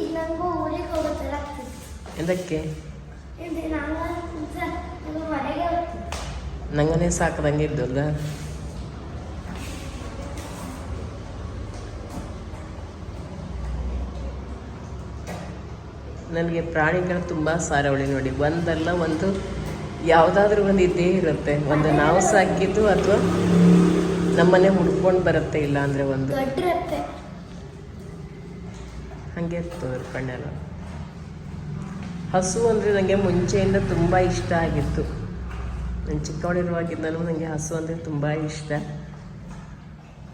ಈಗ ನಂಗೂ ಊರಿಗೆ ಹೋಗೋ ಥರ ಆಗ್ತಿದೆ ಎಂದಕ್ಕೆ? ನಂಗನೇ ಸಾಕದಂಗೆ ಇದ್ದಲ್ಲ ನನಗೆ ಪ್ರಾಣಿಗಳು ತುಂಬ ಸಾರವಳಿ ನೋಡಿ. ಒಂದಲ್ಲ ಒಂದು ಯಾವುದಾದ್ರೂ ಒಂದು ಇದ್ದೇ ಇರುತ್ತೆ. ಒಂದು ನಾವು ಸಾಕಿದ್ದು ಅಥವಾ ನಮ್ಮನೆ ಹುಡ್ಕೊಂಡು ಬರುತ್ತೆ ಇಲ್ಲ ಅಂದರೆ ಒಂದು. ಹಾಗೆ ಇರ್ತದೆ ಕಣ್ಣೆಲ್ಲ ಹಸು ಅಂದರೆ ನನಗೆ ಮುಂಚೆಯಿಂದ ತುಂಬ ಇಷ್ಟ ಆಗಿತ್ತು. ನಾನು ಚಿಕ್ಕವಳಿರುವಾಗಿಂದಲೂ ನನಗೆ ಹಸು ಅಂದರೆ ತುಂಬ ಇಷ್ಟ.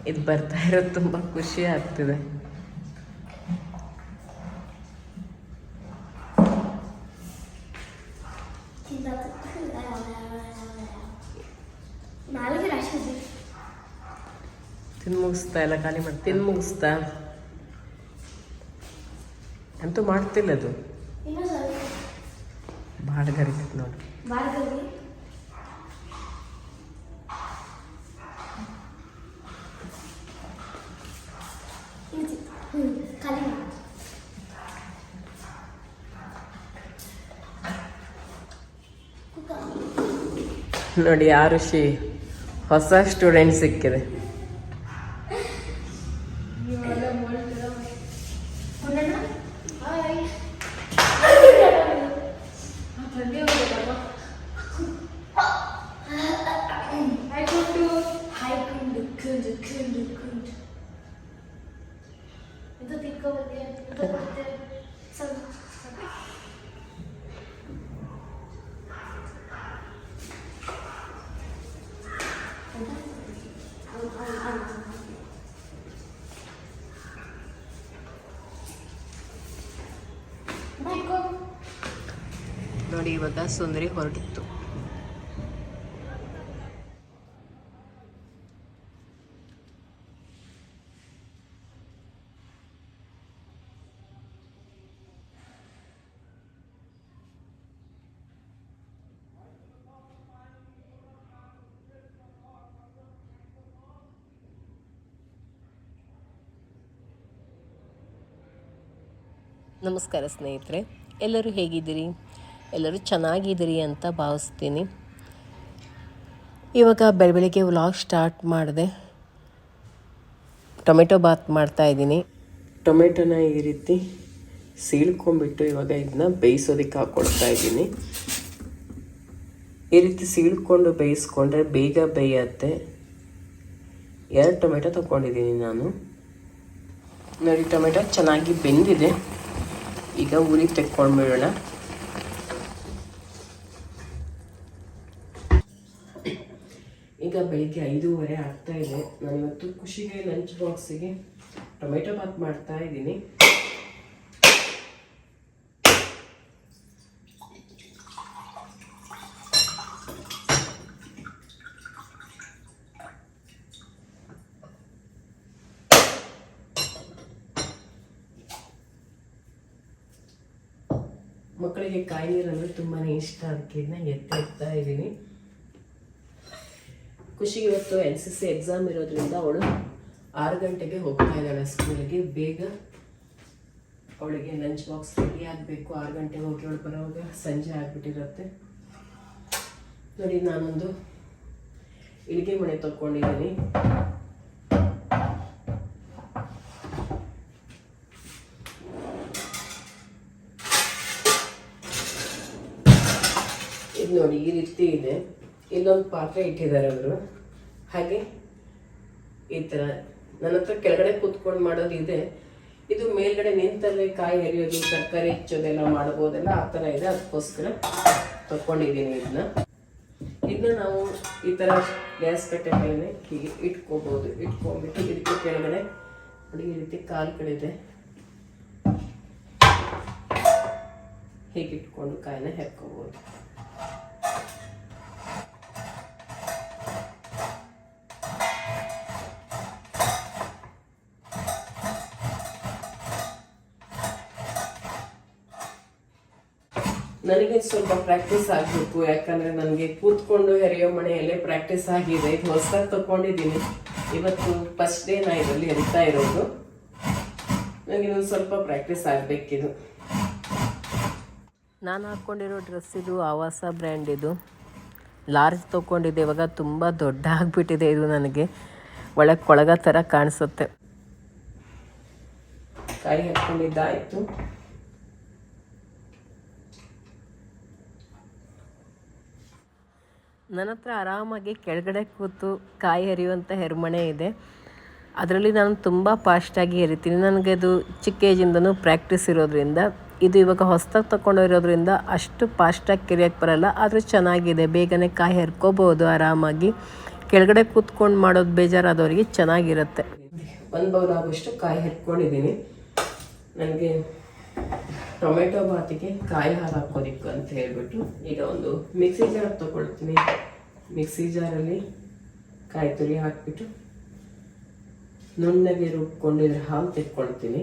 ಇದು ಬರ್ತಾ ಇರೋದು ತುಂಬ ಖುಷಿ ಆಗ್ತಿದೆ. ತಿನ್ ಮುಗಿಸ್ತಾ ಎಲ್ಲ ಖಾಲಿ ಮಾಡಿ ತಿಂದು ಮುಗಿಸ್ತಾ. ಅಂತೂ ಮಾಡ್ತಿಲ್ಲ ಅದು. ಭಾಳ ಗರಿತೈತೆ ನೋಡಿ. ನೋಡಿ ಆ ಋಷಿ ಹೊಸ ಸ್ಟೂಡೆಂಟ್ ಸಿಕ್ಕಿದೆ ಹೊಂಡಣ್ಣ? ಹಾಯ್. ಹಾಯ್ ಕುಂಡು, ಕುಂಡು, ಕುಂಡು, ಕುಂಡು. ಇದು ತಿಕ್ಕೋ ಬಂದೆ, ಇದು ಕೊಡ್ತೆ. ಸ್ವಲ್ಪ, ಸ್ವಲ್ಪ. ಅವ್ನು, ಅವ್ನು, ಅವ್ನು, ಅವ್ನು. ಬಾಯ್ಕೋ. ನೋಡಿ ಇವಾಗ ಸುಂದರಿ ಹೊರಟಿತ್ತು. ನಮಸ್ಕಾರ ಸ್ನೇಹಿತರೆ ಎಲ್ಲರೂ ಹೇಗಿದ್ದೀರಿ? ಎಲ್ಲರೂ ಚೆನ್ನಾಗಿದ್ದೀರಿ ಅಂತ ಭಾವಿಸ್ತೀನಿ. ಇವಾಗ ಬೆಳ ಬೆಳಿಗ್ಗೆ ವ್ಲಾಗ್ ಸ್ಟಾರ್ಟ್ ಮಾಡಿದೆ. ಟೊಮೆಟೊ ಬಾತ್ ಮಾಡ್ತಾ ಇದ್ದೀನಿ. ಟೊಮೆಟೊನ ಈ ರೀತಿ ಸೀಳ್ಕೊಂಬಿಟ್ಟು ಇವಾಗ ಇದನ್ನ ಬೇಯಿಸೋದಕ್ಕೆ ಹಾಕ್ಕೊಳ್ತಾ ಇದ್ದೀನಿ. ಈ ರೀತಿ ಸೀಳ್ಕೊಂಡು ಬೇಯಿಸ್ಕೊಂಡ್ರೆ ಬೇಗ ಬೇಯತ್ತೆ. ಎರಡು ಟೊಮೆಟೊ ತೊಗೊಂಡಿದ್ದೀನಿ ನಾನು. ನೋಡಿ, ಟೊಮೆಟೊ ಚೆನ್ನಾಗಿ ಬೆಂದಿದೆ. ಈಗ ಊರಿಗೆ ತೆಕ್ಕೊಂಡ್ಬಿಡೋಣ. ಬೆಳಿಗ್ಗೆ ಐದೂವರೆ ಆಗ್ತಾ ಇದೆ. ನಾನು ಇವತ್ತು ಖುಷಿಗೆ ಲಂಚ್ ಬಾಕ್ಸಿಗೆ ಟೊಮೆಟೊ ಬಾತ್ ಮಾಡ್ತಾ ಇದ್ದೀನಿ. ಮಕ್ಕಳಿಗೆ ಕಾಯಿ ನೀರು ಅಂದರೆ ತುಂಬಾ ಇಷ್ಟ, ಅದಕ್ಕೆ ಎತ್ತಿ ಎತ್ತಾ ಇದ್ದೀನಿ. ಖುಷಿಗೆ ಇವತ್ತು ಎನ್ ಸಿ ಸಿ ಎಕ್ಸಾಮ್ ಇರೋದ್ರಿಂದ ಅವಳು ಆರು ಗಂಟೆಗೆ ಹೋಗ್ತಾ ಇದ್ದಾಳೆ ಸ್ಕೂಲಿಗೆ ಬೇಗ ಅವಳಿಗೆ ಲಂಚ್ ಬಾಕ್ಸ್ ರೆಡಿ ಆಗಬೇಕು. ಆರು ಗಂಟೆಗೆ ಹೋಗಿ ಅವಳು ಬರೋವಾಗ ಸಂಜೆ ಆಗಿಬಿಟ್ಟಿರುತ್ತೆ. ನೋಡಿ, ನಾನೊಂದು ಇಳಿಗೆ ಮನೆ ತಗೊಂಡಿದ್ದೀನಿ ಇದು ನೋಡಿ, ಈ ರೀತಿ ಇದೆ. ಇಲ್ಲೊಂದು ಪಾತ್ರೆ ಇಟ್ಟಿದ್ದಾರೆ ಅವರು. ಹಾಗೆ ಈ ಥರ ನನ್ನ ಹತ್ರ ಕೆಳಗಡೆ ಕೂತ್ಕೊಂಡು ಮಾಡೋದು ಇದೆ. ಇದು ಮೇಲ್ಗಡೆ ನಿಂತಲ್ಲೇ ಕಾಯಿ ಹರಿಯೋದು ತರಕಾರಿ ಹೆಚ್ಚೋದೆಲ್ಲ ಮಾಡ್ಬೋದೆಲ್ಲ, ಆ ಥರ ಇದೆ. ಅದಕ್ಕೋಸ್ಕರ ತಗೊಂಡಿದ್ದೀನಿ ಇದನ್ನ. ಇದನ್ನ ನಾವು ಈ ಥರ ಗ್ಯಾಸ್ ಕಟ್ಟೆ ಮೇಲೆ ಹೀಗೆ ಇಟ್ಕೋಬೋದು. ಇಟ್ಕೊಂಡ್ಬಿಟ್ಟು ಇದಕ್ಕೆ ಕೆಳಗಡೆ ನೋಡಿ ಈ ರೀತಿ ಕಾಲುಗಳಿದೆ. ಹೀಗೆ ಇಟ್ಕೊಂಡು ಕಾಯಿನ ಹೆರ್ಕೋಬೋದು ನನಗೆ ಸ್ವಲ್ಪ ಪ್ರಾಕ್ಟೀಸ್ ಆಗಬೇಕು ಯಾಕಂದ್ರೆ ನನಗೆ ಕೂತ್ಕೊಂಡು ಹೆರೆಯೋ ಮನೆಯಲ್ಲೇ ಪ್ರಾಕ್ಟೀಸ್ ಆಗಿದೆ. ಇದು ಹೊಸದಾಗಿ ತಗೊಂಡಿದ್ದೀನಿ ಇವತ್ತು ಫಸ್ಟ್ ಡೇ ನಾ ಇದರಲ್ಲಿ ಎರಿತಾ ಇರೋದು. ನನಗೆ ಇನ್ನೊಂದು ಸ್ವಲ್ಪ ಪ್ರಾಕ್ಟೀಸ್ ಆಗಬೇಕಿದು. ನಾನು ಹಾಕ್ಕೊಂಡಿರೋ ಡ್ರೆಸ್ ಇದು ಆವಾಸ ಬ್ರ್ಯಾಂಡ್ ಇದು. ಲಾರ್ಜ್ ತೊಗೊಂಡಿದ್ದೆ ಇವಾಗ ತುಂಬ ದೊಡ್ಡ ಆಗಿಬಿಟ್ಟಿದೆ ಇದು ನನಗೆ. ಒಳಗೆ ಕೊಳಗ ಥರ ಕಾಣಿಸುತ್ತೆ. ಕೈ ಹಾಕ್ಕೊಂಡಿದ್ದಾಯಿತು ನನ್ನ ಹತ್ರ ಆರಾಮಾಗಿ ಕೆಳಗಡೆ ಕೂತು ಕಾಯಿ ಹರಿಯುವಂಥ ಹೆರ್ಮಣೆ ಇದೆ. ಅದರಲ್ಲಿ ನಾನು ತುಂಬ ಫಾಸ್ಟಾಗಿ ಹರಿತೀನಿ. ನನಗೆ ಅದು ಚಿಕ್ಕ ಏಜಿಂದನೂ ಪ್ರಾಕ್ಟೀಸ್ ಇರೋದ್ರಿಂದ, ಇದು ಇವಾಗ ಹೊಸ್ದಾಗಿ ತೊಗೊಂಡಿರೋದ್ರಿಂದ ಅಷ್ಟು ಫಾಸ್ಟಾಗಿ ಕೆರೆಯೋಕ್ಕೆ ಬರಲ್ಲ, ಆದರೆ ಚೆನ್ನಾಗಿದೆ. ಬೇಗನೆ ಕಾಯಿ ಹರ್ಕೋಬೋದು ಆರಾಮಾಗಿ. ಕೆಳಗಡೆ ಕೂತ್ಕೊಂಡು ಮಾಡೋದು ಬೇಜಾರಾದವರಿಗೆ ಚೆನ್ನಾಗಿರುತ್ತೆ. ಒಂದು ಬೌಲ್ ಆಗೋಷ್ಟು ಕಾಯಿ ಹರ್ಕೊಂಡಿದ್ದೀನಿ. ನನಗೆ ಟೊಮೆಟೊ ಬಾತಿಗೆ ಕಾಯಿ ಹಾಲು ಹಾಕೋದಿಕ್ಕು ಅಂತ ಹೇಳ್ಬಿಟ್ಟು ಈಗ ಒಂದು ಮಿಕ್ಸಿ ಜಾರ್ ತಗೊಳ್ತೀನಿ. ಮಿಕ್ಸಿ ಜಾರಲ್ಲಿ ಕಾಯಿ ತುರಿ ಹಾಕ್ಬಿಟ್ಟು ನುಣ್ಣಗೆ ರುಬ್ಕೊಂಡಿದ್ರೆ ಹಾಲು ತೆಕ್ಕೊಳ್ತೀನಿ.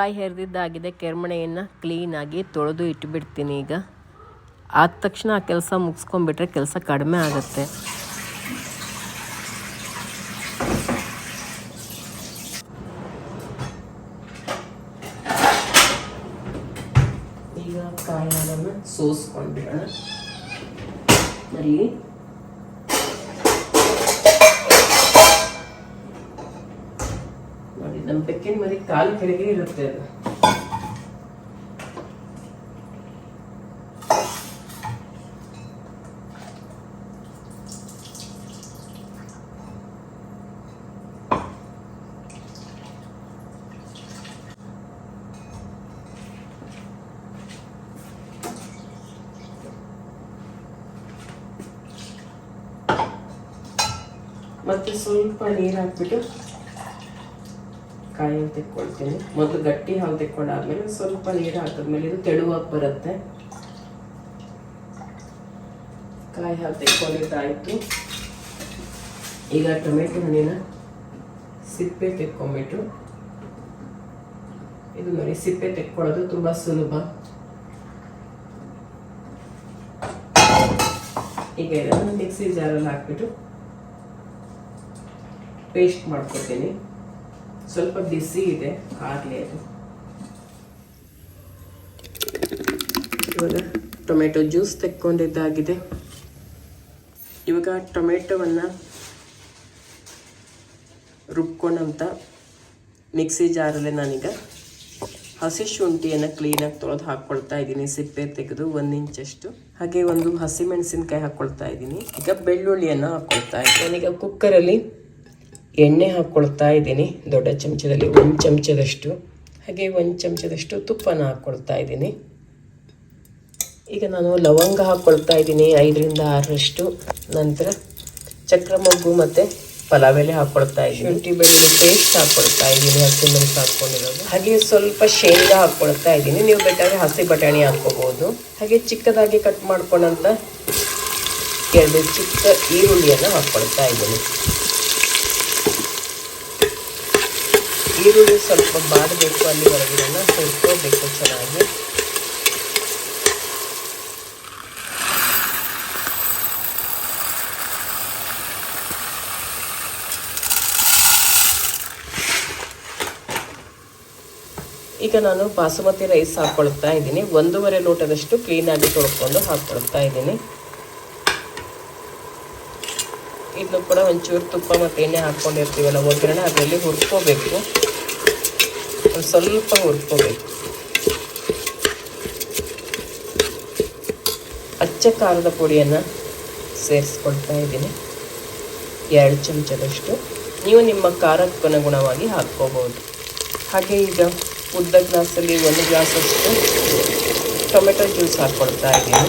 ಕಾಯಿ ಹೆರಿದಿದ್ದಾಗಿದೆ, ಕೆರ್ಮಣೆಯನ್ನು ಕ್ಲೀನಾಗಿ ತೊಳೆದು ಇಟ್ಬಿಡ್ತೀನಿ ಈಗ. ಆದ ತಕ್ಷಣ ಆ ಕೆಲಸ ಮುಗಿಸ್ಕೊಂಡ್ಬಿಟ್ರೆ ಕೆಲಸ ಕಡಿಮೆ ಆಗುತ್ತೆ. ಈಗ ಕಾಯಿ ಹಾಲನ್ನು ಸೋಸ್ಕೊಂಡ್ಬಿಡೋಣ ಅಲ್ಲಿ ನಮ್ಮ ಬೆಕ್ಕಿನ ಮರಿ ಕಾಲು ಕೆಳಗೆ ಇರುತ್ತೆ ಅದು. ಮತ್ತೆ ಸ್ವಲ್ಪ ನೀರು ಹಾಕ್ಬಿಟ್ಟು ಕಾಯಿ ಹಾಲು ತೆಕ್ಕೊಳ್ತೀನಿ ಮೊದಲು ಗಟ್ಟಿ ಹಾಲು ತೆಕ್ಕೊಂಡಾದ್ಮೇಲೆ ಸ್ವಲ್ಪ ನೀರು ಹಾಕಿದ್ಮೇಲೆ ಇದು ತೆಳುವಾಗಿ ಬರುತ್ತೆ. ಕಾಯಿ ಹಾಲು ತೆಕ್ಕೊಂಡಿದ್ದಾಯಿತು. ಈಗ ಟೊಮೆಟೊ ಹಣ್ಣಿನ ಸಿಪ್ಪೆ ತೆಕ್ಕೊಂಬಿಟ್ಟು ಇದು ನೋಡಿ, ಸಿಪ್ಪೆ ತೆಕ್ಕೊಳ್ಳೋದು ತುಂಬಾ ಸುಲಭ. ಈಗ ಇದನ್ನು ಮಿಕ್ಸಿ ಜಾರಲ್ಲಿ ಹಾಕ್ಬಿಟ್ಟು ಪೇಸ್ಟ್ ಮಾಡ್ಕೊತೀನಿ. ಸ್ವಲ್ಪ ಬಿಸಿ ಇದೆ ಆಗಲಿ ಅದು ಇವಾಗ ಟೊಮೆಟೊ ಜ್ಯೂಸ್ ತೆಕ್ಕೊಂಡಿದ್ದಾಗಿದೆ. ಇವಾಗ ಟೊಮೆಟೊವನ್ನು ರುಬ್ಕೊಂಡಂತ ಮಿಕ್ಸಿ ಜಾರಲ್ಲಿ ನಾನೀಗ ಹಸಿ ಶುಂಠಿಯನ್ನು ಕ್ಲೀನಾಗಿ ತೊಳೆದು ಹಾಕ್ಕೊಳ್ತಾ ಇದ್ದೀನಿ. ಸಿಪ್ಪೆ ತೆಗೆದು ಒಂದು ಇಂಚಷ್ಟು ಹಾಗೆ ಒಂದು ಹಸಿ ಮೆಣಸಿನ್ಕಾಯಿ ಹಾಕ್ಕೊಳ್ತಾ ಇದ್ದೀನಿ. ಈಗ ಬೆಳ್ಳುಳ್ಳಿಯನ್ನು ಹಾಕ್ಕೊಳ್ತಾ ಇದ್ದೀನಿ. ನಾನೀಗ ಕುಕ್ಕರಲ್ಲಿ ಎಣ್ಣೆ ಹಾಕ್ಕೊಳ್ತಾ ಇದ್ದೀನಿ. ದೊಡ್ಡ ಚಮಚದಲ್ಲಿ ಒಂದು ಚಮಚದಷ್ಟು. ಹಾಗೆ ಒಂದು ಚಮಚದಷ್ಟು ತುಪ್ಪನ ಹಾಕ್ಕೊಳ್ತಾ ಇದ್ದೀನಿ. ಈಗ ನಾನು ಲವಂಗ ಹಾಕ್ಕೊಳ್ತಾ ಇದ್ದೀನಿ ಐದರಿಂದ ಆರರಷ್ಟು. ನಂತರ ಚಕ್ರ ಮೊಗ್ಗು ಮತ್ತು ಪಲಾವ್ ಎಲೆ ಹಾಕ್ಕೊಳ್ತಾ ಇದ್ದೀನಿ. ಶುಂಠಿ ಬೆಳ್ಳುಳ್ಳಿ ಪೇಸ್ಟ್ ಹಾಕ್ಕೊಳ್ತಾ ಇದ್ದೀನಿ, ಹಸಿಮೆಣಸು ಹಾಕ್ಕೊಂಡಿರೋದು ಹಾಗೆ ಸ್ವಲ್ಪ ಶೇಂಗಾ ಹಾಕ್ಕೊಳ್ತಾ ಇದ್ದೀನಿ. ನೀವು ಬೇಕಾದ್ರೆ ಹಸಿ ಬಟಾಣಿ ಹಾಕ್ಕೋಬೋದು ಹಾಗೆ ಚಿಕ್ಕದಾಗಿ ಕಟ್ ಮಾಡ್ಕೊಂಡಂಥ ಎರಡು ಚಿಕ್ಕ ಈರುಳ್ಳಿಯನ್ನು ಹಾಕ್ಕೊಳ್ತಾ ಇದ್ದೀನಿ. ಈರುಳ್ಳಿ ಸ್ವಲ್ಪ ಬಾಡಬೇಕು ಅಲ್ಲಿವರೆಗಿನ ಹುರ್ಕೋಬೇಕು ಚೆನ್ನಾಗಿ. ಈಗ ನಾನು ಬಾಸುಮತಿ ರೈಸ್ ಹಾಕ್ಕೊಳ್ತಾ ಇದ್ದೀನಿ. ಒಂದೂವರೆ ಲೋಟದಷ್ಟು ಕ್ಲೀನಾಗಿ ತೊಳ್ಕೊಂಡು ಹಾಕ್ಕೊಳ್ತಾ ಇದ್ದೀನಿ. ಇದನ್ನು ಕೂಡ ಒಂಚೂರು ತುಪ್ಪ ಮತ್ತು ಎಣ್ಣೆ ಹಾಕ್ಕೊಂಡಿರ್ತೀವಲ್ಲ ಒಗ್ಗರಣೆ ಅದರಲ್ಲಿ ಹುರ್ಕೋಬೇಕು. ಒಂದು ಸ್ವಲ್ಪ ಹುರ್ಕೋಬೇಕು. ಅಚ್ಚ ಖಾರದ ಪುಡಿಯನ್ನು ಸೇರಿಸ್ಕೊಳ್ತಾ ಇದ್ದೀನಿ. ಎರಡು ಚಮಚದಷ್ಟು. ನೀವು ನಿಮ್ಮ ಖಾರಕ್ಕೆ ಅನುಗುಣವಾಗಿ ಹಾಕ್ಕೋಬೋದು. ಹಾಗೆ ಈಗ ಉದ್ದ ಗ್ಲಾಸಲ್ಲಿ ಒಂದು ಗ್ಲಾಸಷ್ಟು ಟೊಮೆಟೊ ಜ್ಯೂಸ್ ಹಾಕ್ಕೊಳ್ತಾ ಇದ್ದೀನಿ.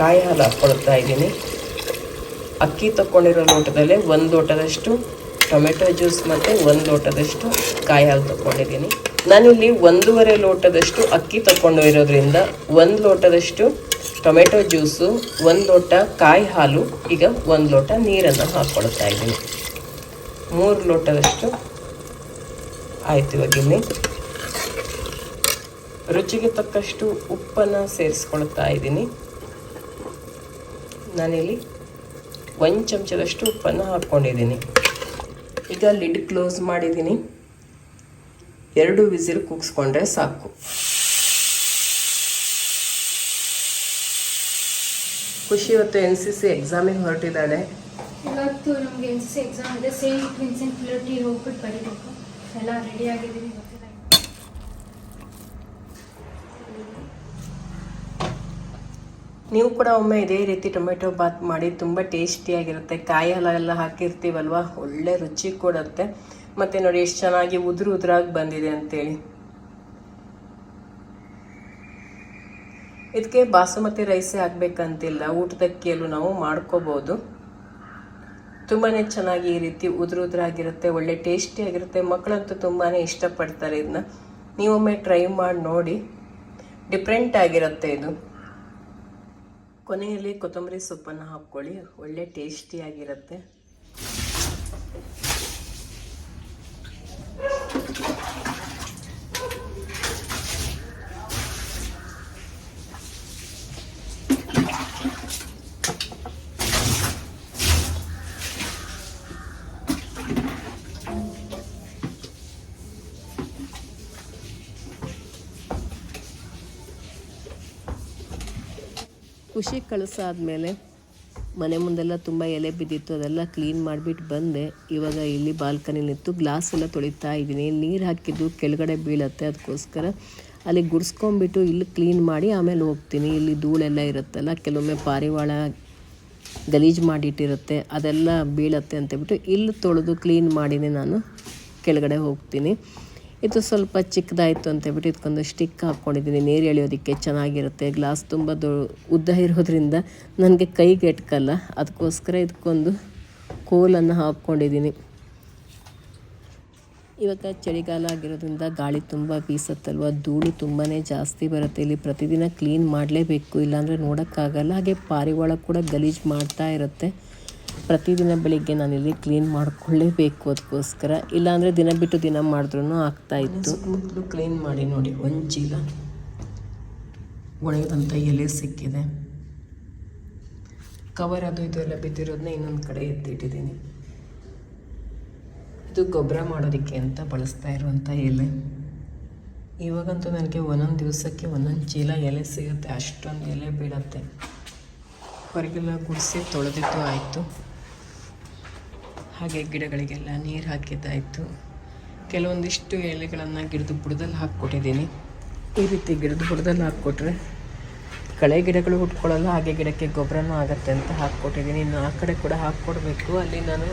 ಕಾಯಿ ಹಾಲು ಹಾಕ್ಕೊಳ್ತಾ ಇದ್ದೀನಿ. ಅಕ್ಕಿ ತಗೊಂಡಿರೋ ಲೋಟದಲ್ಲೇ ಒಂದು ಲೋಟದಷ್ಟು ಟೊಮೆಟೊ ಜ್ಯೂಸ್ ಮತ್ತು ಒಂದು ಲೋಟದಷ್ಟು ಕಾಯಿ ಹಾಲು ತಗೊಂಡಿದ್ದೀನಿ ನಾನಿಲ್ಲಿ ಒಂದೂವರೆ ಲೋಟದಷ್ಟು ಅಕ್ಕಿ ತಗೊಂಡು ಇರೋದ್ರಿಂದ ಒಂದು ಲೋಟದಷ್ಟು ಟೊಮೆಟೊ ಜ್ಯೂಸು, ಒಂದು ಲೋಟ ಕಾಯಿ ಹಾಲು ಈಗ ಒಂದು ಲೋಟ ನೀರನ್ನು ಹಾಕ್ಕೊಳ್ತಾ ಇದ್ದೀನಿ. ಮೂರು ಲೋಟದಷ್ಟು ಆಯಿತು ಇವಾಗ ಇಲ್ಲಿ. ರುಚಿಗೆ ತಕ್ಕಷ್ಟು ಉಪ್ಪನ್ನು ಸೇರಿಸ್ಕೊಳ್ತಾ ಇದ್ದೀನಿ. ನಾನಿಲ್ಲಿ ಒಂದು ಚಮಚದಷ್ಟು ಉಪ್ಪನ್ನು ಹಾಕ್ಕೊಂಡಿದ್ದೀನಿ. ಈಗ ಲಿಡ್ ಕ್ಲೋಸ್ ಮಾಡಿದ್ದೀನಿ. ಎರಡು ವಿಸಿಲ್ ಕುಗ್ಸ್ಕೊಂಡ್ರೆ ಸಾಕು. ಖುಷಿ ಇವತ್ತು ಎನ್ ಸಿ ಸಿ ಎಕ್ಸಾಮಿಗೆ ಹೊರಟಿದ್ದಾಳೆ. ಇವತ್ತು ನಮಗೆ ಎನ್ ಸಿ ಸಿ ಎಕ್ಸಾಮ್ ಇದೆ. ಸೇಮ್ ವಿನ್ಸೆಂಟ್ ಪಿಲಟಿ ಹೋಗ್ಬಿಟ್ಟು ಬರೀಬೇಕು. ಎಲ್ಲ ರೆಡಿ ಆಗಿದ್ದೀವಿ ಗೊತ್ತಿಲ್ಲ ನೀವು ಕೂಡ ಒಮ್ಮೆ ಇದೇ ರೀತಿ ಟೊಮೆಟೊ ಬಾತ್ ಮಾಡಿ ತುಂಬ ಟೇಸ್ಟಿಯಾಗಿರುತ್ತೆ ಕಾಯಿ ಹಾಲೆಲ್ಲ ಹಾಕಿರ್ತೀವಲ್ವ? ಒಳ್ಳೆ ರುಚಿ ಕೊಡುತ್ತೆ. ಮತ್ತು ನೋಡಿ ಎಷ್ಟು ಚೆನ್ನಾಗಿ ಉದುರು ಉದುರಾಗಿ ಬಂದಿದೆ ಅಂತೇಳಿ. ಇದಕ್ಕೆ ಬಾಸುಮತಿ ರೈಸೇ ಆಗಬೇಕಂತಿಲ್ಲ ಊಟದಕ್ಕಿಯಲ್ಲೂ ನಾವು ಮಾಡ್ಕೋಬೋದು. ತುಂಬಾ ಚೆನ್ನಾಗಿ ಈ ರೀತಿ ಉದುರು ಉದುರಾಗಿರುತ್ತೆ. ಒಳ್ಳೆ ಟೇಸ್ಟಿಯಾಗಿರುತ್ತೆ ಮಕ್ಕಳಂತೂ ತುಂಬಾ ಇಷ್ಟಪಡ್ತಾರೆ ಇದನ್ನ ನೀವೊಮ್ಮೆ ಟ್ರೈ ಮಾಡಿ ನೋಡಿ. ಡಿಫ್ರೆಂಟ್ ಆಗಿರುತ್ತೆ ಇದು. ಕೊನೆಯಲ್ಲಿ ಕೊತ್ತಂಬರಿ ಸೊಪ್ಪನ್ನು ಹಾಕ್ಕೊಳ್ಳಿ. ಒಳ್ಳೆ ಟೇಸ್ಟಿಯಾಗಿರುತ್ತೆ. ಖುಷಿ ಕಳಿಸಾದ್ಮೇಲೆ ಮನೆ ಮುಂದೆಲ್ಲ ತುಂಬ ಎಲೆ ಬಿದ್ದಿತ್ತು, ಅದೆಲ್ಲ ಕ್ಲೀನ್ ಮಾಡಿಬಿಟ್ಟು ಬಂದೆ. ಇವಾಗ ಇಲ್ಲಿ ಬಾಲ್ಕನಿ ನಿಂತು ಗ್ಲಾಸ್ ಎಲ್ಲ ತೊಳಿತಾ ಇದ್ದೀನಿ. ನೀರು ಹಾಕಿದ್ದು ಕೆಳಗಡೆ ಬೀಳತ್ತೆ ಅದಕ್ಕೋಸ್ಕರ ಅಲ್ಲಿ ಗುಡಿಸ್ಕೊಂಬಿಟ್ಟು ಇಲ್ಲಿ ಕ್ಲೀನ್ ಮಾಡಿ ಆಮೇಲೆ ಹೋಗ್ತೀನಿ. ಇಲ್ಲಿ ಧೂಳೆಲ್ಲ ಇರುತ್ತಲ್ಲ, ಕೆಲವೊಮ್ಮೆ ಪಾರಿವಾಳ ಗಲೀಜು ಮಾಡಿಟ್ಟಿರುತ್ತೆ, ಅದೆಲ್ಲ ಬೀಳತ್ತೆ ಅಂತೇಳ್ಬಿಟ್ಟು ಇಲ್ಲಿ ತೊಳೆದು ಕ್ಲೀನ್ ಮಾಡಿನೇ ನಾನು ಕೆಳಗಡೆ ಹೋಗ್ತೀನಿ. ಇದು ಸ್ವಲ್ಪ ಚಿಕ್ಕದಾಯಿತು ಅಂತೇಳ್ಬಿಟ್ಟು ಇದಕ್ಕೊಂದು ಸ್ಟಿಕ್ ಹಾಕ್ಕೊಂಡಿದ್ದೀನಿ. ನೀರು ಎಳೆಯೋದಕ್ಕೆ ಚೆನ್ನಾಗಿರುತ್ತೆ. ಗ್ಲಾಸ್ ತುಂಬ ದೊ, ಉದ್ದ ಇರೋದ್ರಿಂದ ನನಗೆ ಕೈಗೆ ಎಟ್ಕಲ್ಲ ಅದಕ್ಕೋಸ್ಕರ ಇದಕ್ಕೊಂದು ಕೋಲನ್ನು ಹಾಕ್ಕೊಂಡಿದ್ದೀನಿ. ಇವಾಗ ಚಳಿಗಾಲ ಆಗಿರೋದ್ರಿಂದ ಗಾಳಿ ತುಂಬ ಬೀಸತ್ತಲ್ವ? ಧೂಳು ತುಂಬಾ ಜಾಸ್ತಿ ಬರುತ್ತೆ. ಇಲ್ಲಿ ಪ್ರತಿದಿನ ಕ್ಲೀನ್ ಮಾಡಲೇಬೇಕು. ಇಲ್ಲಾಂದರೆ ನೋಡೋಕ್ಕಾಗಲ್ಲ. ಹಾಗೆ ಪಾರಿವಾಳ ಕೂಡ ಗಲೀಜು ಮಾಡ್ತಾ ಇರುತ್ತೆ. ಪ್ರತಿದಿನ ಬೆಳಿಗ್ಗೆ ನಾನಿಲ್ಲಿ ಕ್ಲೀನ್ ಮಾಡ್ಕೊಳ್ಳೇಬೇಕು ಅದಕ್ಕೋಸ್ಕರ. ಇಲ್ಲಾಂದರೆ ದಿನ ಬಿಟ್ಟು ದಿನ ಮಾಡಿದ್ರೂ ಆಗ್ತಾಯಿತ್ತು ಸುತ್ತಮುತ್ತಲು ಕ್ಲೀನ್ ಮಾಡಿ ನೋಡಿ ಒಂದು ಚೀಲ ಒಣಗಿದಂಥ ಎಲೆ ಸಿಕ್ಕಿದೆ. ಕವರ್ ಅದು ಇದು ಎಲ್ಲ ಬಿದ್ದಿರೋದನ್ನ ಇನ್ನೊಂದು ಕಡೆ ಎತ್ತಿಟ್ಟಿದ್ದೀನಿ. ಇದು ಗೊಬ್ಬರ ಮಾಡೋದಕ್ಕೆ ಅಂತ ಬಳಸ್ತಾ ಇರುವಂಥ ಎಲೆ. ಇವಾಗಂತೂ ನನಗೆ ಒಂದೊಂದು ದಿವಸಕ್ಕೆ ಒಂದೊಂದು ಚೀಲ ಎಲೆ ಸಿಗುತ್ತೆ, ಅಷ್ಟೊಂದು ಎಲೆ ಬೀಳತ್ತೆ. ಹೊರಗೆಲ್ಲ ಗುಡಿಸಿ ತೊಳೆದಿದ್ದು ಆಯಿತು. ಹಾಗೆ ಗಿಡಗಳಿಗೆಲ್ಲ ನೀರು ಹಾಕಿದ್ದಾಯಿತು. ಕೆಲವೊಂದಿಷ್ಟು ಎಲೆಗಳನ್ನು ಗಿಡದ ಬುಡದಲ್ಲಿ ಹಾಕ್ಕೊಟ್ಟಿದ್ದೀನಿ. ಈ ರೀತಿ ಗಿಡದ ಬುಡದಲ್ಲಿ ಹಾಕ್ಕೊಟ್ರೆ ಕಳೆ ಗಿಡಗಳು ಹುಟ್ಕೊಳ್ಳಲ್ಲ ಹಾಗೆ ಗಿಡಕ್ಕೆ ಗೊಬ್ಬರನೂ ಆಗುತ್ತೆ ಅಂತ ಹಾಕ್ಕೊಟ್ಟಿದ್ದೀನಿ. ಇನ್ನು ಆ ಕಡೆ ಕೂಡ ಹಾಕ್ಕೊಡ್ಬೇಕು. ಅಲ್ಲಿ ನಾನು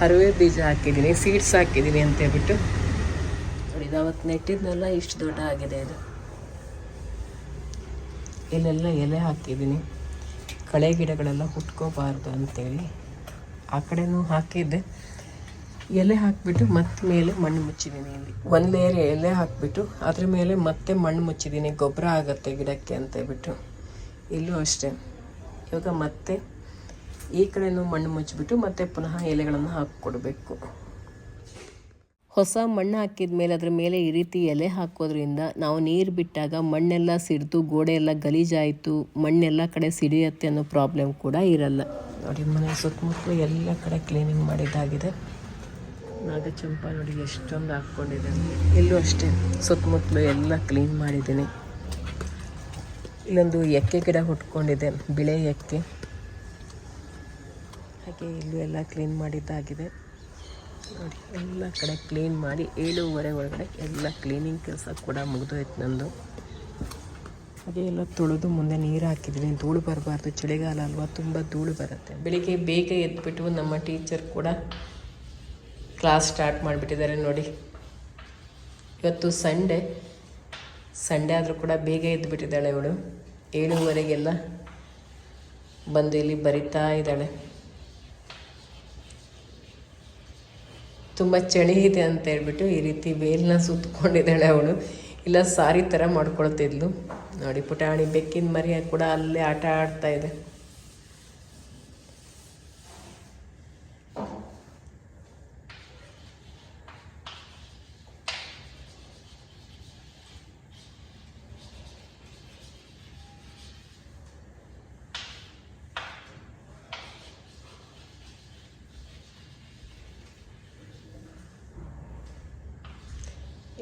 ಹರವೆ ಬೀಜ ಹಾಕಿದ್ದೀನಿ, ಸೀಡ್ಸ್ ಹಾಕಿದ್ದೀನಿ ಅಂತ ಹೇಳ್ಬಿಟ್ಟು. ನೋಡಿ ಅವತ್ತು ನೆಟ್ಟಿದ್ನೆಲ್ಲ ಇಷ್ಟು ದೊಡ್ಡ ಆಗಿದೆ ಇದು. ಇಲ್ಲೆಲ್ಲ ಎಲೆ ಹಾಕಿದ್ದೀನಿ. ಕಳೆ ಗಿಡಗಳೆಲ್ಲ ಹುಟ್ಕೋಬಾರ್ದು ಅಂತೇಳಿ ಆ ಕಡೆನೂ ಹಾಕಿದ್ದೆ. ಎಲೆ ಹಾಕಿಬಿಟ್ಟು ಮತ್ತೆ ಮೇಲೆ ಮಣ್ಣು ಮುಚ್ಚಿದ್ದೀನಿ ಇಲ್ಲಿ. ಒಂದು ಲೇಯರ್ ಎಲೆ ಹಾಕಿಬಿಟ್ಟು, ಅದ್ರ ಮೇಲೆ ಮತ್ತೆ ಮಣ್ಣು ಮುಚ್ಚಿದ್ದೀನಿ, ಗೊಬ್ಬರ ಆಗುತ್ತೆ ಗಿಡಕ್ಕೆ ಅಂತ ಹೇಳ್ಬಿಟ್ಟು. ಇಲ್ಲೂ ಅಷ್ಟೇ. ಇವಾಗ ಮತ್ತೆ ಈ ಕಡೆನೂ ಮಣ್ಣು ಮುಚ್ಚಿಬಿಟ್ಟು ಮತ್ತೆ ಪುನಃ ಎಲೆಗಳನ್ನು ಹಾಕಿಕೊಡ್ಬೇಕು. ಹೊಸ ಮಣ್ಣು ಹಾಕಿದ ಮೇಲೆ ಅದ್ರ ಮೇಲೆ ಈ ರೀತಿ ಎಲೆ ಹಾಕೋದ್ರಿಂದ ನಾವು ನೀರು ಬಿಟ್ಟಾಗ ಮಣ್ಣೆಲ್ಲ ಸಿಡಿದು ಗೋಡೆ ಎಲ್ಲ ಗಲೀಜಾಯಿತು, ಮಣ್ಣೆಲ್ಲ ಕಡೆ ಸಿಡಿಯತ್ತೆ ಅನ್ನೋ ಪ್ರಾಬ್ಲಮ್ ಕೂಡ ಇರಲ್ಲ. ನೋಡಿ ಮನೆ ಸುತ್ತಮುತ್ತಲು ಎಲ್ಲ ಕಡೆ ಕ್ಲೀನಿಂಗ್ ಮಾಡಿದ್ದಾಗಿದೆ. ನಾಗಚಂಪ ನೋಡಿ ಎಷ್ಟೊಂದು ಹಾಕ್ಕೊಂಡಿದೆ. ಇಲ್ಲೂ ಅಷ್ಟೇ ಸುತ್ತಮುತ್ತಲು ಎಲ್ಲ ಕ್ಲೀನ್ ಮಾಡಿದ್ದೀನಿ. ಇಲ್ಲೊಂದು ಎಕ್ಕೆ ಗಿಡ ಹುಟ್ಕೊಂಡಿದೆ, ಬಿಳೆ ಎಕ್ಕೆ. ಹಾಗೆ ಇಲ್ಲೂ ಎಲ್ಲ ಕ್ಲೀನ್ ಮಾಡಿದ್ದಾಗಿದೆ. ನೋಡಿ, ಎಲ್ಲ ಕಡೆ ಕ್ಲೀನ್ ಮಾಡಿ ಏಳುವರೆ ಒಳಗಡೆ ಎಲ್ಲ ಕ್ಲೀನಿಂಗ್ ಕೆಲಸ ಕೂಡ ಮುಗಿದೋಯ್ತು ನಂದು. ಹಾಗೆ ಎಲ್ಲ ತೊಳೆದು ಮುಂದೆ ನೀರು ಹಾಕಿದ್ದೀನಿ ಧೂಳು ಬರಬಾರ್ದು, ಚಳಿಗಾಲ ಅಲ್ವಾ? ತುಂಬ ಧೂಳು ಬರುತ್ತೆ. ಬೆಳಿಗ್ಗೆ ಬೇಗ ಎದ್ಬಿಟ್ಟು ನಮ್ಮ ಟೀಚರ್ ಕೂಡ ಕ್ಲಾಸ್ ಸ್ಟಾರ್ಟ್ ಮಾಡಿಬಿಟ್ಟಿದ್ದಾರೆ ನೋಡಿ. ಇವತ್ತು ಸಂಡೇ ಸಂಡೇ ಆದರೂ ಕೂಡ ಬೇಗ ಎದ್ದುಬಿಟ್ಟಿದ್ದಾಳೆ ಇವಳು. ಏಳುವರೆಗೆಲ್ಲ ಬಂದು ಇಲ್ಲಿ ಬರಿತಾ ಇದ್ದಾಳೆ. ತುಂಬ ಚಳಿ ಇದೆ ಅಂತ ಹೇಳ್ಬಿಟ್ಟು ಈ ರೀತಿ ವೇಲ್ನ ಸುತ್ತಕೊಂಡಿದ್ದಾಳೆ ಅವಳು. ಇಲ್ಲ, ಸಾರಿ ಥರ ಮಾಡ್ಕೊಳ್ತಿದ್ಲು ನೋಡಿ ಪುಟಾಣಿ, ಬೆಕ್ಕಿನ ಮರಿಯ ಕೂಡ ಅಲ್ಲೇ ಆಟ ಆಡ್ತಾ ಇದೆ.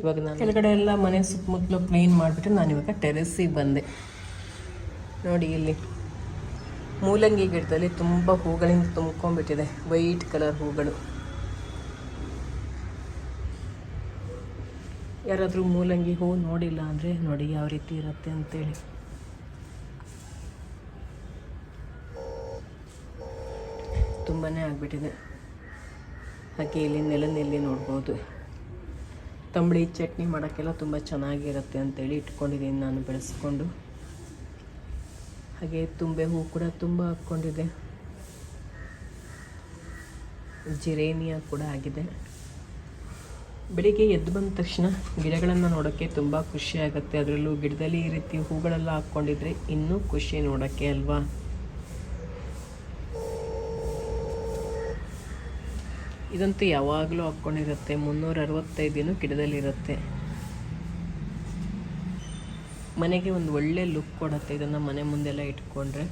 ಇವಾಗ ನಾನು ಕೆಳಗಡೆ ಎಲ್ಲ ಮನೆ ಸುತ್ತಮುತ್ತಲು ಕ್ಲೀನ್ ಮಾಡಿಬಿಟ್ಟು ನಾನು ಇವಾಗ ಟೆರೆಸ್ಸಿಗೆ ಬಂದೆ. ನೋಡಿ ಇಲ್ಲಿ ಮೂಲಂಗಿ ಗಿಡದಲ್ಲಿ ತುಂಬ ಹೂಗಳಿಂದ ತುಂಬ್ಕೊಂಡ್ಬಿಟ್ಟಿದೆ. ವೈಟ್ ಕಲರ್ ಹೂಗಳು. ಯಾರಾದರೂ ಮೂಲಂಗಿ ಹೂ ನೋಡಿಲ್ಲ ಅಂದರೆ ನೋಡಿ ಯಾವ ರೀತಿ ಇರುತ್ತೆ ಅಂತೇಳಿ. ತುಂಬಾ ಆಗಿಬಿಟ್ಟಿದೆ. ಹಾಗೆ ಇಲ್ಲಿ ನೆಲನೆಲ್ಲಿ ನೋಡ್ಬೋದು. ತಂಬಳಿ ಚಟ್ನಿ ಮಾಡೋಕ್ಕೆಲ್ಲ ತುಂಬ ಚೆನ್ನಾಗಿರುತ್ತೆ ಅಂತೇಳಿ ಇಟ್ಕೊಂಡಿದ್ದೀನಿ ನಾನು ಬೆಳೆಸ್ಕೊಂಡು. ಹಾಗೆ ತುಂಬೆ ಹೂ ಕೂಡ ತುಂಬ ಹಾಕ್ಕೊಂಡಿದೆ ಜಿರೇನಿಯಾ ಕೂಡ ಆಗಿದೆ. ಬೆಳಿಗ್ಗೆ ಎದ್ದು ಬಂದ ತಕ್ಷಣ ಗಿಡಗಳನ್ನು ನೋಡೋಕ್ಕೆ ತುಂಬ ಖುಷಿ ಆಗುತ್ತೆ. ಅದರಲ್ಲೂ ಗಿಡದಲ್ಲಿ ಈ ರೀತಿ ಹೂಗಳೆಲ್ಲ ಹಾಕ್ಕೊಂಡಿದ್ರೆ ಇನ್ನೂ ಖುಷಿ ನೋಡೋಕ್ಕೆ ಅಲ್ವಾ? ಇದಂತೂ ಯಾವಾಗಲೂ ಹಾಕ್ಕೊಂಡಿರುತ್ತೆ ಮುನ್ನೂರ ಅರವತ್ತೈದು ದಿನ ಗಿಡದಲ್ಲಿರುತ್ತೆ. ಮನೆಗೆ ಒಂದು ಒಳ್ಳೆ ಲುಕ್ ಕೊಡುತ್ತೆ. ಇದನ್ನು ಮನೆ ಮುಂದೆಲ್ಲ ಇಟ್ಕೊಂಡ್ರೆ.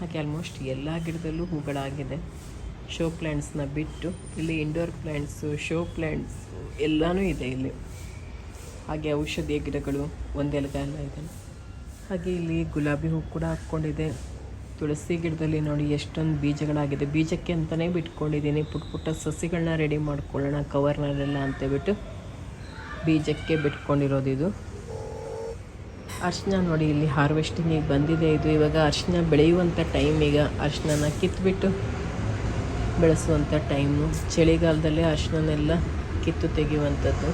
ಹಾಗೆ ಆಲ್ಮೋಸ್ಟ್ ಎಲ್ಲ ಗಿಡದಲ್ಲೂ ಹೂಗಳಾಗಿದೆ. ಶೋ ಪ್ಲ್ಯಾಂಟ್ಸ್ನ ಬಿಟ್ಟು ಇಲ್ಲಿ ಇಂಡೋರ್ ಪ್ಲ್ಯಾಂಟ್ಸು ಶೋ ಪ್ಲ್ಯಾಂಟ್ಸು ಎಲ್ಲನೂ ಇದೆ ಇಲ್ಲಿ. ಹಾಗೆ ಔಷಧಿಯ ಗಿಡಗಳು, ಒಂದೆಲಗೆಲ್ಲ ಇದೆ. ಹಾಗೆ ಇಲ್ಲಿ ಗುಲಾಬಿ ಹೂ ಕೂಡ ಹಾಕ್ಕೊಂಡಿದೆ. ತುಳಸಿ ಗಿಡದಲ್ಲಿ ನೋಡಿ ಎಷ್ಟೊಂದು ಬೀಜಗಳಾಗಿದೆ. ಬೀಜಕ್ಕೆ ಅಂತಲೇ ಬಿಟ್ಕೊಂಡಿದ್ದೀನಿ. ಪುಟ್ಟ ಪುಟ್ಟ ಸಸಿಗಳನ್ನ ರೆಡಿ ಮಾಡ್ಕೊಳ್ಳೋಣ ಕವರ್ನಲ್ಲೆಲ್ಲ ಅಂತೇಳ್ಬಿಟ್ಟು ಬೀಜಕ್ಕೆ ಬಿಟ್ಕೊಂಡಿರೋದು ಇದು. ಅರ್ಶಿನ ನೋಡಿ ಇಲ್ಲಿ ಹಾರ್ವೆಸ್ಟಿಂಗಿಗೆ ಬಂದಿದೆ ಇದು. ಇವಾಗ ಅರ್ಶಿನ ಬೆಳೆಯುವಂಥ ಟೈಮ್ ಈಗ. ಅರ್ಶಿನ ಕಿತ್ಬಿಟ್ಟು ಬೆಳೆಸುವಂಥ ಟೈಮು ಚಳಿಗಾಲದಲ್ಲೇ ಅರ್ಶಿನೆಲ್ಲ ಕಿತ್ತು ತೆಗೆಯುವಂಥದ್ದು.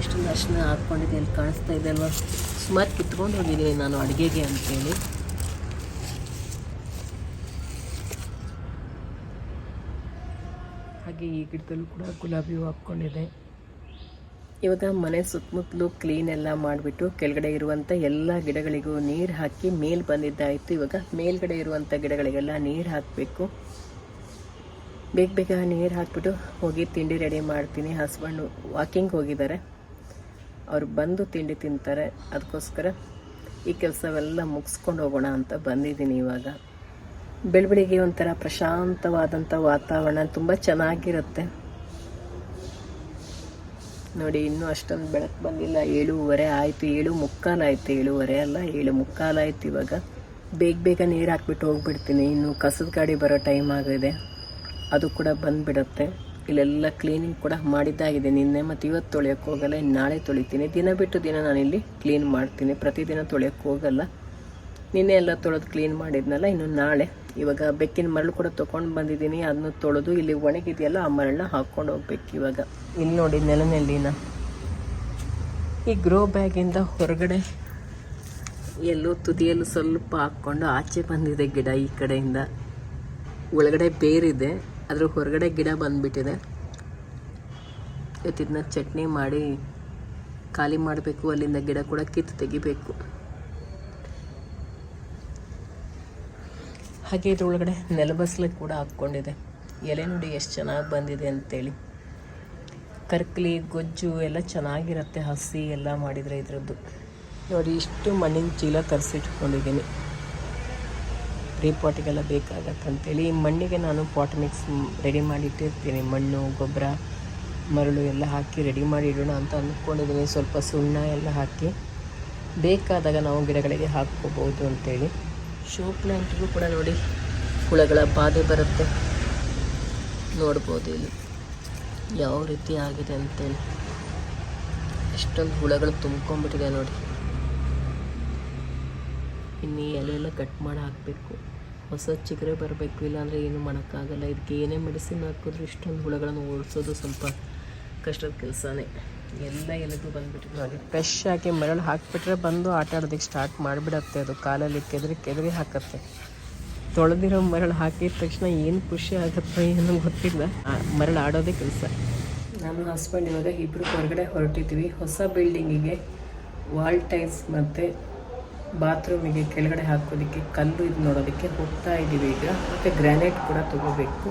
ಎಷ್ಟೊಂದು ಅರ್ಶಿನ ಹಾಕ್ಕೊಂಡಿದೆ. ಇಲ್ಲಿ ಕಾಣಿಸ್ತಾ ಇದೆ ಅಲ್ವಾ? ಸುಮಾರು ಕಿತ್ಕೊಂಡು ಹೋಗಿದ್ದೀನಿ ನಾನು ಅಡುಗೆಗೆ ಅಂತೇಳಿ. ಹಾಗೆ ಈ ಗಿಡದಲ್ಲೂ ಕೂಡ ಗುಲಾಬಿ ಹೂ ಹಾಕ್ಕೊಂಡಿದೆ ಇವಾಗ ಮನೆ ಸುತ್ತಮುತ್ತಲು ಕ್ಲೀನ್ ಎಲ್ಲ ಮಾಡಿಬಿಟ್ಟು ಕೆಳಗಡೆ ಇರುವಂಥ ಎಲ್ಲ ಗಿಡಗಳಿಗೂ ನೀರು ಹಾಕಿ ಮೇಲ್ ಬಂದಿದ್ದಾಯಿತು. ಇವಾಗ ಮೇಲ್ಗಡೆ ಇರುವಂಥ ಗಿಡಗಳಿಗೆಲ್ಲ ನೀರು ಹಾಕಬೇಕು. ಬೇಗ ಬೇಗ ನೀರು ಹಾಕಿಬಿಟ್ಟು ಹೋಗಿ ತಿಂಡಿ ರೆಡಿ ಮಾಡ್ತೀನಿ. ಹಸ್ಬೆಂಡು ವಾಕಿಂಗ್ ಹೋಗಿದ್ದಾರೆ. ಅವ್ರು ಬಂದು ತಿಂಡಿ ತಿಂತಾರೆ. ಅದಕ್ಕೋಸ್ಕರ ಈ ಕೆಲಸವೆಲ್ಲ ಮುಗಿಸ್ಕೊಂಡು ಹೋಗೋಣ ಅಂತ ಬಂದಿದ್ದೀನಿ ಇವಾಗ. ಬೆಳಬೆಳಿಗ್ಗೆ ಒಂಥರ ಪ್ರಶಾಂತವಾದಂಥ ವಾತಾವರಣ ತುಂಬ ಚೆನ್ನಾಗಿರುತ್ತೆ. ನೋಡಿ, ಇನ್ನೂ ಅಷ್ಟೊಂದು ಬೆಳಕು ಬಂದಿಲ್ಲ. ಏಳುವರೆ ಆಯಿತು. ಏಳು ಮುಕ್ಕಾಲಾಯಿತು ಏಳುವರೆ ಅಲ್ಲ, ಏಳು ಮುಕ್ಕಾಲಾಯಿತು ಇವಾಗ. ಬೇಗ ಬೇಗ ನೀರು ಹಾಕ್ಬಿಟ್ಟು ಹೋಗ್ಬಿಡ್ತೀನಿ. ಇನ್ನು ಕಸದ ಗಾಡಿ ಬರೋ ಟೈಮ್ ಆಗಿದೆ. ಅದು ಕೂಡ ಬಂದುಬಿಡುತ್ತೆ. ಇಲ್ಲೆಲ್ಲ ಕ್ಲೀನಿಂಗ್ ಕೂಡ ಮಾಡಿದ್ದಾಗಿದೆ. ನಿನ್ನೆ ಮತ್ತು ಇವತ್ತು ತೊಳೆಯೋಕ್ಕೆ ಹೋಗಲ್ಲ ನಾಳೆ ತೊಳಿತೀನಿ. ದಿನ ಬಿಟ್ಟು ದಿನ ನಾನಿಲ್ಲಿ ಕ್ಲೀನ್ ಮಾಡ್ತೀನಿ. ಪ್ರತಿದಿನ ತೊಳೆಯೋಕ್ಕೆ ಹೋಗಲ್ಲ. ನಿನ್ನೆ ಎಲ್ಲ ತೊಳೆದು ಕ್ಲೀನ್ ಮಾಡಿದ್ನಲ್ಲ, ಇನ್ನು ನಾಳೆ. ಇವಾಗ ಬೆಕ್ಕಿನ ಮರಳು ಕೂಡ ತೊಗೊಂಡು ಬಂದಿದ್ದೀನಿ. ಅದನ್ನು ತೊಳೆದು ಇಲ್ಲಿ ಒಣಗಿದೆಯಲ್ಲ, ಆ ಮರಳನ್ನ ಹಾಕ್ಕೊಂಡು ಹೋಗ್ಬೇಕು ಇವಾಗ. ಇಲ್ಲಿ ನೋಡಿ ನೆಲನೆಲ್ಲಿನ ಈ ಗ್ರೋ ಬ್ಯಾಗಿಂದ ಹೊರಗಡೆ ಎಲ್ಲೋ ತುದಿಯಲ್ಲೂ ಸ್ವಲ್ಪ ಹಾಕ್ಕೊಂಡು ಆಚೆ ಬಂದಿದೆ ಗಿಡ ಈ ಕಡೆಯಿಂದ. ಒಳಗಡೆ ಬೇರಿದೆ. ಅದ್ರ ಹೊರಗಡೆ ಗಿಡ ಬಂದ್ಬಿಟ್ಟಿದೆ. ಇದನ್ನ ಚಟ್ನಿ ಮಾಡಿ ಖಾಲಿ ಮಾಡಬೇಕು. ಅಲ್ಲಿಂದ ಗಿಡ ಕೂಡ ಕಿತ್ತು ತೆಗಿಬೇಕು. ಹಾಗೆ ಇದ್ರೊಳಗಡೆ ನೆಲಬಸಲೆ ಕೂಡ ಹಾಕ್ಕೊಂಡಿದೆ. ಎಲೆ ನೋಡಿ ಎಷ್ಟು ಚೆನ್ನಾಗಿ ಬಂದಿದೆ ಅಂತೇಳಿ. ಕರ್ಕಲಿ, ಗೊಜ್ಜು ಎಲ್ಲ ಚೆನ್ನಾಗಿರುತ್ತೆ. ಹಸಿ ಎಲ್ಲ ಮಾಡಿದರೆ ಇದರದ್ದು. ನೋಡಿ, ಇಷ್ಟು ಮಣ್ಣಿನ ಚೀಲ ತರಿಸಿಟ್ಕೊಂಡಿದ್ದೀನಿ. ಪ್ರೀ ಪಾಟಿಗೆಲ್ಲ ಬೇಕಾಗತ್ತೆ ಅಂತೇಳಿ ಈ ಮಣ್ಣಿಗೆ ನಾನು ಪಾಟ್ ಮಿಕ್ಸ್ ರೆಡಿ ಮಾಡಿ ಇಟ್ಟಿರ್ತೀನಿ ಮಣ್ಣು, ಗೊಬ್ಬರ, ಮರಳು ಎಲ್ಲ ಹಾಕಿ ರೆಡಿ ಮಾಡಿ ಇಡೋಣ ಅಂತ ಅಂದ್ಕೊಂಡಿದ್ದೀನಿ. ಸ್ವಲ್ಪ ಸುಣ್ಣ ಎಲ್ಲ ಹಾಕಿ ಬೇಕಾದಾಗ ನಾವು ಗಿಡಗಳಿಗೆ ಹಾಕ್ಕೋಬೋದು ಅಂತೇಳಿ. ಶೋ ಪ್ಲ್ಯಾಂಟ್ಗೂ ಕೂಡ ನೋಡಿ ಹುಳಗಳ ಬಾಧೆ ಬರುತ್ತೆ. ನೋಡ್ಬೋದು ಇಲ್ಲಿ ಯಾವ ರೀತಿ ಆಗಿದೆ ಅಂತೇಳಿ. ಎಷ್ಟೊಂದು ಹುಳಗಳು ತುಂಬ್ಕೊಂಡ್ಬಿಟ್ಟಿದೆ ನೋಡಿ. ಇನ್ನು ಎಲೆ ಎಲ್ಲ ಕಟ್ ಮಾಡಿ ಹಾಕಬೇಕು. ಹೊಸ ಚಿಗರೆ ಬರಬೇಕು ಇಲ್ಲಾಂದರೆ ಏನು ಮಾಡೋಕ್ಕಾಗಲ್ಲ. ಇದಕ್ಕೆ ಏನೇ ಮೆಡಿಸಿನ್ ಹಾಕಿದ್ರು ಇಷ್ಟೊಂದು ಹುಳಗಳನ್ನು ಓಡಿಸೋದು ಸ್ವಲ್ಪ ಕಷ್ಟದ ಕೆಲಸನೇ. ಎಲ್ಲ ಎಲೆಗೂ ಬಂದುಬಿಟ್ಟು ನೋಡಿ ಫ್ರೆಶ್ ಹಾಕಿ ಮರಳು ಹಾಕಿಬಿಟ್ರೆ ಬಂದು ಆಟ ಆಡೋದಕ್ಕೆ ಸ್ಟಾರ್ಟ್ ಮಾಡಿಬಿಡತ್ತೆ. ಅದು ಕಾಲಲ್ಲಿ ಕೆದರಿ ಕೆದರಿ ಹಾಕತ್ತೆ. ತೊಳೆದಿರೋ ಮರಳು ಹಾಕಿದ ತಕ್ಷಣ ಏನು ಖುಷಿ ಆಗುತ್ತೋ ಏನೋ ಗೊತ್ತಿಲ್ಲ. ಮರಳು ಆಡೋದೇ ಕೆಲಸ. ನಾನು ಹಸ್ಬೆಂಡ್ ಇವಾಗ ಇಬ್ಬರು ಹೊರಗಡೆ ಹೊರಟಿದ್ವಿ ಹೊಸ ಬಿಲ್ಡಿಂಗಿಗೆ ವಾಲ್ ಟೈಲ್ಸ್ ಮತ್ತು ಬಾತ್ರೂಮಿಗೆ ಕೆಳಗಡೆ ಹಾಕೋದಕ್ಕೆ ಕಲ್ಲು ಇದು ನೋಡೋದಕ್ಕೆ ಹೋಗ್ತಾ ಇದ್ದೀವಿ ಈಗ. ಮತ್ತು ಗ್ರಾನೈಟ್ ಕೂಡ ತೊಗೋಬೇಕು.